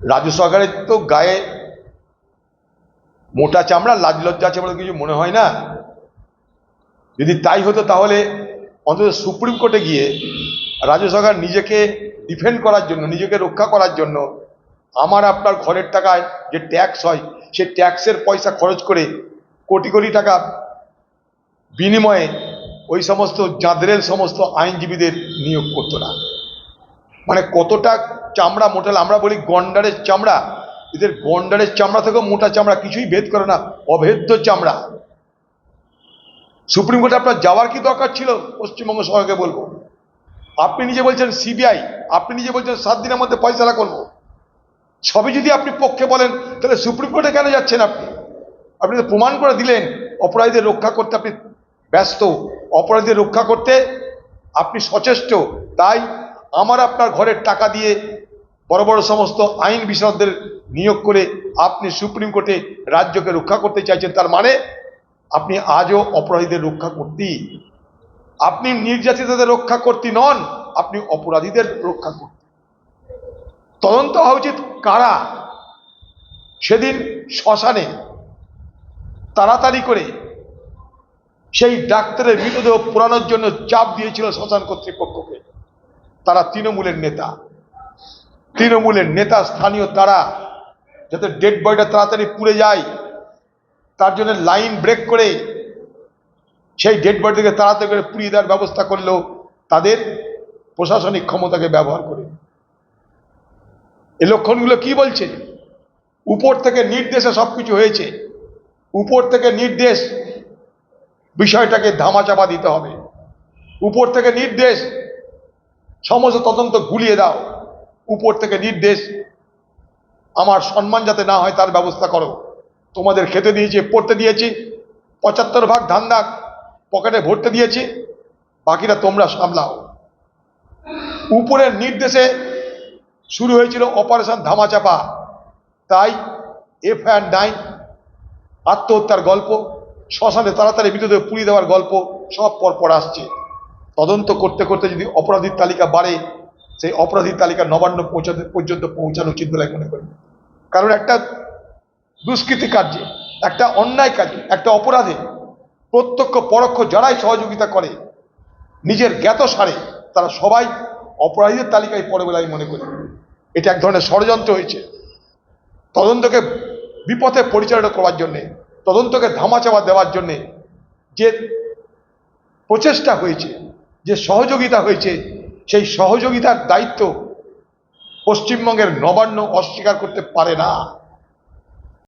রাজ্য সরকারের তো গায়ে মোটা চামড়া, লাজ লজ্জা আছে বলে কিছু মনে হয় না? যদি তাই হতো তাহলে অন্তত সুপ্রিম কোর্টে গিয়ে রাজ্য সরকার নিজেকে ডিফেন্ড করার জন্য, নিজেকে রক্ষা করার জন্য আমার আপনার ঘরের টাকায় যে ট্যাক্স হয়, সে ট্যাক্সের পয়সা খরচ করে কোটি কোটি টাকা বিনিময়ে ওই সমস্ত জাঁদরেল সমস্ত আইনজীবীদের নিয়োগ করতো না। মানে কতটা চামড়া মোটাল আমরা বলি গন্ডারের চামড়া। এদের গন্ডারের চামড়া থেকেও মোটা চামড়া, কিছুই ভেদ করে না, অভেদ্য চামড়া। সুপ্রিম কোর্টে আপনার যাওয়ার কি দরকার ছিল? পশ্চিমবঙ্গ সরকারকে বলব। আপনি নিজে বলছেন সিবিআই, আপনি নিজে বলছেন সাত দিনের মধ্যে ফয়সালা করব। সবই যদি আপনি পক্ষে বলেন, তাহলে সুপ্রিম কোর্টে কেন যাচ্ছেন আপনি? আপনি তো প্রমাণ করে দিলেন, অপরাধীদের রক্ষা করতে আপনি ব্যস্ত। অপরাধীদের রক্ষা করতে আপনি সচেষ্ট। তাই আমার আপনার ঘরের টাকা দিয়ে বড় বড় সমস্ত আইন বিশারদদের নিয়োগ করে আপনি সুপ্রিম কোর্টে রাজ্যকে রক্ষা করতে চাইছেন, তার মানে আপনি আজও অপরাধীদের রক্ষা করতি। আপনি নির্যাতিতদের রক্ষা করতে নন, আপনি অপরাধীদের রক্ষা করতে। তদন্ত হওয়া উচিত কারা? সেদিন শ্মশানে তাড়াতাড়ি করে সেই ডাক্তারের মৃতদেহ পোড়ানোর জন্য চাপ দিয়েছিল শ্মশান কর্তৃপক্ষকে। তারা তৃণমূলের নেতা। তৃণমূলের নেতা, স্থানীয় তারা, যাতে ডেড বডিটা তাড়াতাড়ি পুড়ে যায়, তার জন্য লাইন ব্রেক করে সেই ডেড বডিকে তাড়াতাড়ি করে পুড়িয়ে দেওয়ার ব্যবস্থা করলেও তাদের প্রশাসনিক ক্ষমতাকে ব্যবহার করে। এই লক্ষণগুলো কি বলছে? উপর থেকে নির্দেশে সব কিছু হয়েছে। উপর থেকে নির্দেশ বিষয়টাকে ধামাচাপা দিতে হবে। উপর থেকে নির্দেশ সমস্ত তদন্ত গুলিয়ে দাও। উপর থেকে নির্দেশ, আমার সম্মান যাতে না হয় তার ব্যবস্থা করো। তোমাদের খেতে দিয়েছি, পড়তে দিয়েছি, পঁচাত্তর ভাগ ধান দাগ পকেটে ভরতে দিয়েছি, বাকিটা তোমরা সামলাও। উপরের নির্দেশে শুরু হয়েছিল অপারেশন ধামাচাপা। তাই এফ এফআইআর নাইন, আত্মহত্যার গল্প, শ্মশানে তাড়াতাড়ি মৃতদেহ পুড়িয়ে দেওয়ার গল্প, সব পরপর আসছে। তদন্ত করতে করতে যদি অপরাধীর তালিকা বাড়ে, সেই অপরাধীর তালিকা নবান্ন পৌঁছাতে পর্যন্ত পৌঁছানো উচিত বলে মনে করি। কারণ একটা দুষ্কৃতি কার্যে, একটা অন্যায় কাজে একটা অপরাধে প্রত্যক্ষ, পরোক্ষ যারাই সহযোগিতা করে, নিজের জ্ঞাত সারে তারা সবাই অপরাধীদের তালিকায় পড়ে বলে আমি মনে করি। এটা এক ধরনের ষড়যন্ত্র হয়েছে। তদন্তকে বিপথে পরিচালনা করার জন্যে, তদন্তকে ধামাচাপা দেওয়ার জন্যে যে প্রচেষ্টা হয়েছে যে সহযোগিতা হয়েছে সেই সহযোগিতার দায়িত্ব পশ্চিমবঙ্গের নবান্ন অস্বীকার করতে পারে না।